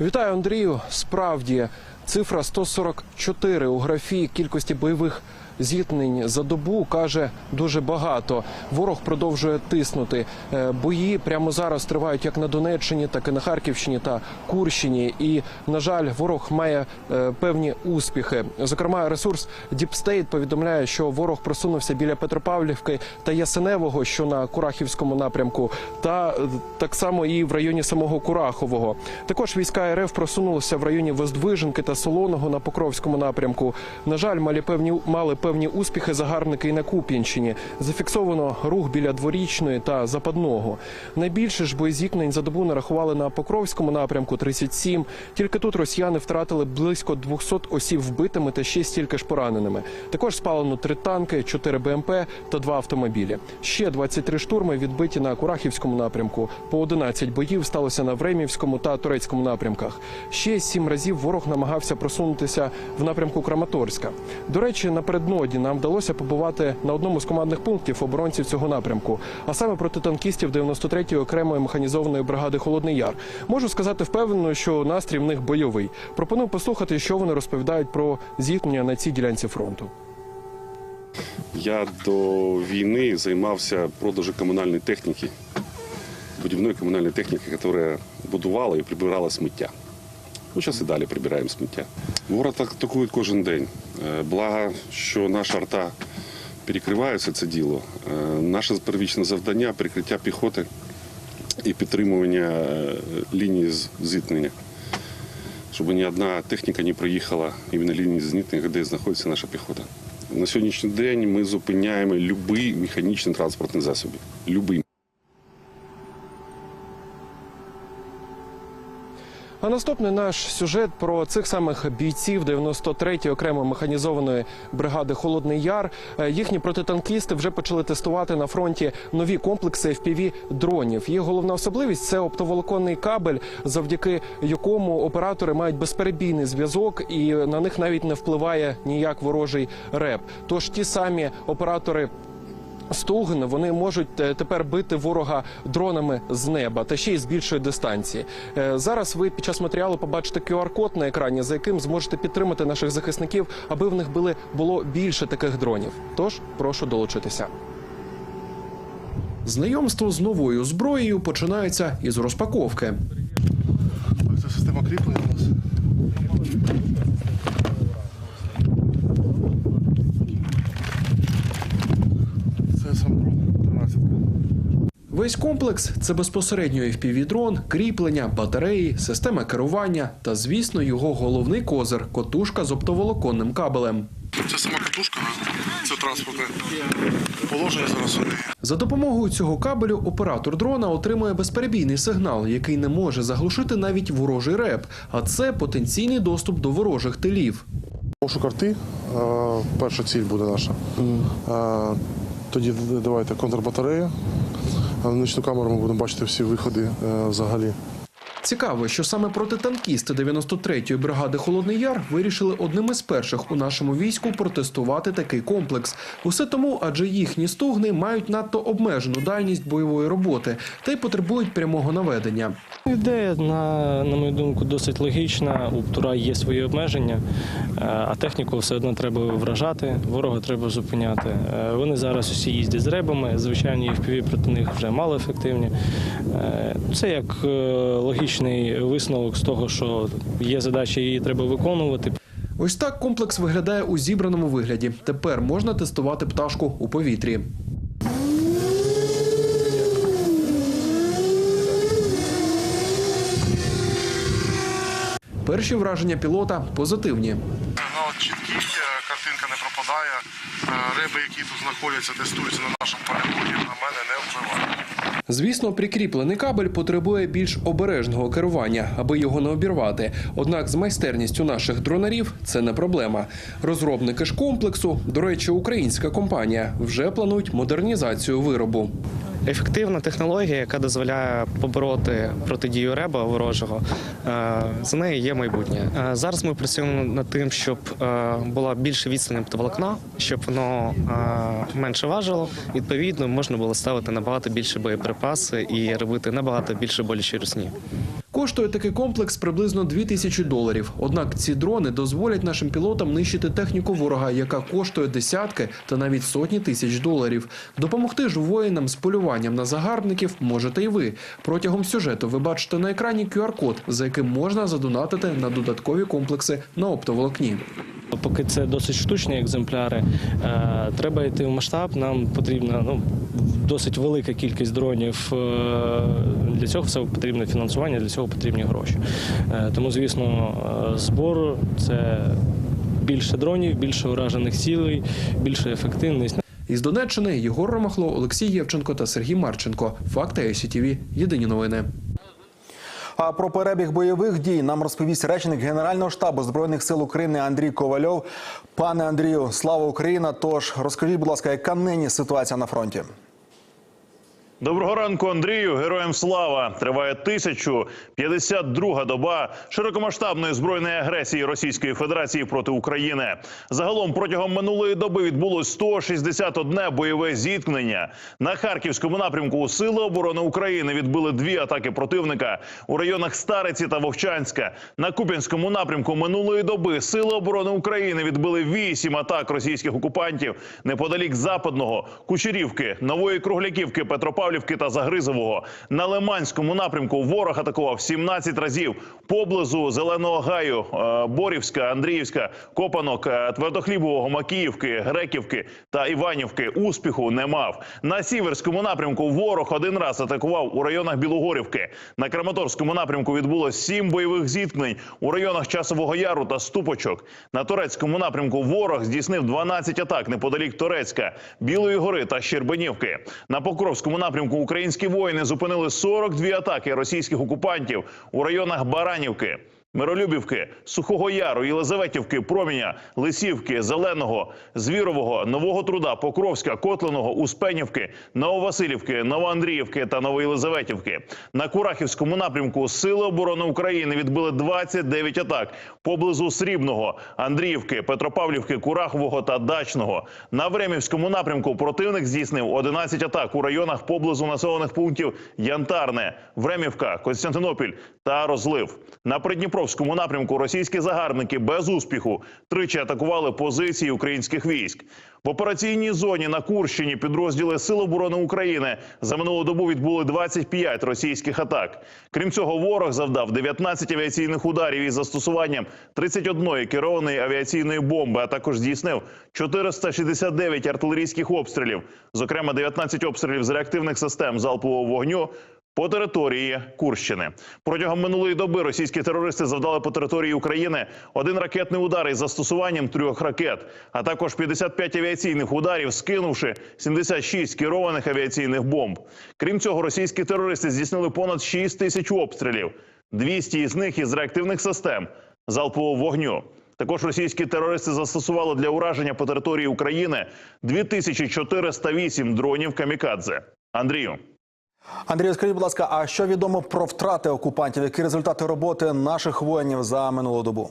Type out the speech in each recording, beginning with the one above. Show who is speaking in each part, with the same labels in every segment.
Speaker 1: Вітаю, Андрію. Справді цифра 144 у графі кількості бойових зіткнень за добу каже дуже багато. Ворог продовжує тиснути. Е, Бої прямо зараз тривають як на Донеччині, так і на Харківщині та Курщині. І на жаль, ворог має е, певні успіхи. Зокрема, ресурс State повідомляє, що ворог просунувся біля Петропавлівки та Ясеневого, що на Курахівському напрямку, та е, так само і в районі самого Курахового. Також війська РФ просунулися в районі Воздвиженки та Солоного на Покровському напрямку. На жаль, мали певні мали певні успіхи загарбники і на Куп'янщині. Зафіксовано рух біля дворічної та западного. Найбільше ж боєзіткнень за добу нарахували на Покровському напрямку 37. Тільки тут росіяни втратили близько 200 осіб вбитими та ще стільки ж пораненими. Також спалено три танки, 4 БМП та два автомобілі. Ще 23 штурми відбиті на Курахівському напрямку. По 11 боїв сталося на Времівському та Турецькому напрямках. Ще сім разів ворог намагався просунутися в напрямку Краматорська. До речі, напередодні нам вдалося побувати на одному з командних пунктів оборонців цього напрямку, а саме проти танкістів 93-ї окремої механізованої бригади Холодний Яр. Можу сказати впевнено, що настрій в них бойовий. Пропоную послухати, що вони розповідають про зіткнення на цій ділянці фронту.
Speaker 2: Я до війни займався продажем комунальної техніки, будівної комунальної техніки, яка будувала і прибирала сміття. Ну, зараз і далі прибираємо сміття. Ворог атакують кожен день. Е, Благо, що наша арта перекриває все це діло. Е, Наше первічне завдання прикриття піхоти і підтримування е, лінії зіткнення, щоб ні одна техніка не проїхала іменно лінії зіткнення, де знаходиться наша піхота. На сьогоднішній день ми зупиняємо будь-який механічний транспортний засіб. Любий.
Speaker 1: А наступний наш сюжет про цих самих бійців 93-ї окремої механізованої бригади Холодний Яр. Е, Їхні протитанкісти вже почали тестувати на фронті нові комплекси fpv дронів. Їх головна особливість це оптоволоконний кабель, завдяки якому оператори мають безперебійний зв'язок, і на них навіть не впливає ніяк ворожий реп. Тож ті самі оператори. Стугни вони можуть е, тепер бити ворога дронами з неба та ще й з більшої дистанції. Е, Зараз ви під час матеріалу побачите QR-код на екрані, за яким зможете підтримати наших захисників, аби в них були було більше таких дронів. Тож прошу долучитися. Знайомство з новою зброєю починається із розпаковки.
Speaker 3: Це система кріплення у нас.
Speaker 1: Весь комплекс це безпосередньо FPV-дрон, кріплення, батареї, система керування та, звісно, його головний козир котушка з оптоволоконним кабелем.
Speaker 3: Це сама катушка, це транспортне положення зараз.
Speaker 1: За допомогою цього кабелю оператор дрона отримує безперебійний сигнал, який не може заглушити навіть ворожий реп, а це потенційний доступ до ворожих тилів.
Speaker 3: Пошук арти, е, перша ціль буде наша. Е, Тоді давайте контрбатарея. Нічну камеру ми будемо бачити всі виходи е, взагалі.
Speaker 1: Цікаво, що саме протитанкісти 93-ї бригади Холодний Яр вирішили одним із перших у нашому війську протестувати такий комплекс. Усе тому, адже їхні стугни мають надто обмежену дальність бойової роботи та й потребують прямого наведення.
Speaker 4: Ідея, на, на мою думку, досить логічна. У Птура є свої обмеження, е, а техніку все одно треба вражати, ворога треба зупиняти. Е, Вони зараз усі їздять з ребами, звичайні FPV проти них вже мало ефективні. Е, Це як е, логічний висновок з того, що є задача, її треба виконувати.
Speaker 1: Ось так комплекс виглядає у зібраному вигляді. Тепер можна тестувати пташку у повітрі. Перші враження пілота позитивні.
Speaker 3: Сигнал чіткий, е, картинка не пропадає. Е, Риби, які тут знаходяться, тестуються на нашому полігоні, на мене не впливають.
Speaker 1: Звісно, прикріплений кабель потребує більш обережного керування, аби його не обірвати. Однак з майстерністю наших дронарів це не проблема. Розробники ж комплексу, до речі, українська компанія, вже планують модернізацію виробу.
Speaker 5: Ефективна технологія, яка дозволяє побороти протидію реба ворожого. е, За нею є майбутнє. Е, Зараз ми працюємо над тим, щоб е, була більше відстань оптоволокна, щоб воно менше важило. Відповідно, можна було ставити набагато більше боєприпаси і робити набагато більше болячі русні.
Speaker 1: Коштує такий комплекс приблизно 2 тисячі доларів. Однак ці дрони дозволять нашим пілотам нищити техніку ворога, яка коштує десятки та навіть сотні тисяч доларів. Допомогти ж воїнам з полюванням на загарбників можете і ви. Протягом сюжету ви бачите на екрані QR-код, за яким можна задонатити на додаткові комплекси на оптоволокні.
Speaker 4: Поки це досить штучні екземпляри, е, треба йти в масштаб. Нам потрібна ну, досить велика кількість дронів. Е, Для цього все потрібне фінансування, для цього потрібні гроші. Е, Тому, звісно, збор це більше дронів, більше уражених цілей, більше ефективність.
Speaker 1: Із Донеччини Єгор Ромахло, Олексій Євченко та Сергій Марченко. Факти ICTV. Єдині новини.
Speaker 6: А про перебіг бойових дій нам розповість речник Генерального штабу збройних сил України Андрій Ковальов. Пане Андрію, слава Україна! Тож розкажіть, будь ласка, яка нині ситуація на фронті?
Speaker 7: Доброго ранку, Андрію. Героям слава! Триває 1052 доба широкомасштабної збройної агресії Російської Федерації проти України. Загалом протягом минулої доби відбулось 161 бойове зіткнення. На харківському напрямку Сили оборони України відбили дві атаки противника у районах Стариці та Вовчанська. На Куп'янському напрямку минулої доби Сили оборони України відбили вісім атак російських окупантів неподалік западного Кучерівки, Нової Кругляківки, Петропавлівки та Загризового. На Лиманському напрямку ворог атакував 17 разів поблизу Зеленого Гаю, е, Борівська, Андріївська, Копанок, е, Твердохлібового, Макіївки, Греківки та Іванівки. Успіху не мав. На сіверському напрямку ворог один раз атакував у районах Білогорівки. На Краматорському напрямку відбулось сім бойових зіткнень у районах Часового Яру та Ступочок. На турецькому напрямку ворог здійснив 12 атак неподалік Торецька, Білої гори та Щербинівки. На Покровському напрямку українські воїни зупинили 42 атаки російських окупантів у районах Баранівки. Миролюбівки, Сухого Яру, Єлизаветівки, Проміня, Лисівки, Зеленого, Звірового, Нового Труда, Покровська, Котленого, Успенівки, Нововасилівки, Новоандріївки та Новоєлизаветівки. На Курахівському напрямку Сили оборони України відбили 29 атак поблизу Срібного, Андріївки, Петропавлівки, Курахового та Дачного. На Времівському напрямку противник здійснив 11 атак у районах поблизу населених пунктів Янтарне, Времівка, Константинопіль та Розлив. На Придніпровському напрямку російські загарбники без успіху тричі атакували позиції українських військ. В операційній зоні на Курщині підрозділи Сил оборони України за минулу добу відбули 25 російських атак. Крім цього, ворог завдав 19 авіаційних ударів із застосуванням 31 керованої авіаційної бомби, а також здійснив 469 артилерійських обстрілів, зокрема 19 обстрілів з реактивних систем залпового вогню. По території Курщини протягом минулої доби російські терористи завдали по території України один ракетний удар із застосуванням трьох ракет, а також 55 авіаційних ударів, скинувши 76 керованих авіаційних бомб. Крім цього, російські терористи здійснили понад 6 тисяч обстрілів, 200 із них із реактивних систем залпового вогню. Також російські терористи застосували для ураження по території України 2408 дронів камікадзе. Андрію.
Speaker 6: Андрію, скажіть, будь ласка, а що відомо про втрати окупантів? Які результати роботи наших воїнів за минулу добу?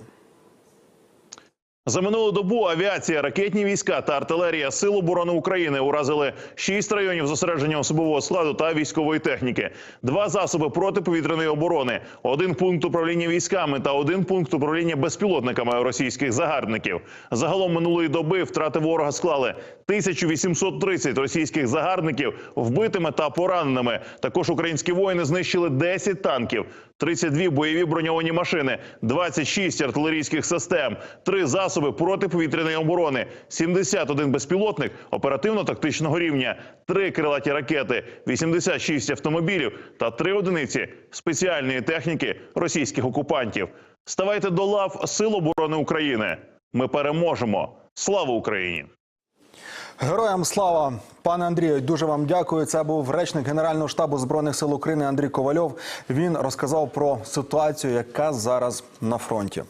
Speaker 7: За минулу добу авіація, ракетні війська та артилерія Сил оборони України уразили шість районів зосередження особового складу та військової техніки, два засоби протиповітряної оборони, один пункт управління військами та один пункт управління безпілотниками російських загарбників. Загалом минулої доби втрати ворога склали 1830 російських загарбників вбитими та пораненими. Також українські воїни знищили 10 танків, 32 бойові броньовані машини, 26 артилерійських систем, 3 засоби протиповітряної оборони, 71 безпілотник оперативно-тактичного рівня, 3 крилаті ракети, 86 автомобілів та 3 одиниці спеціальної техніки російських окупантів. Ставайте до лав Сил оборони України. Ми переможемо. Слава Україні!
Speaker 6: Героям слава, пане Андрію, дуже вам дякую. Це був речник Генерального штабу збройних сил України Андрій Ковальов. Він розказав про ситуацію, яка зараз на фронті.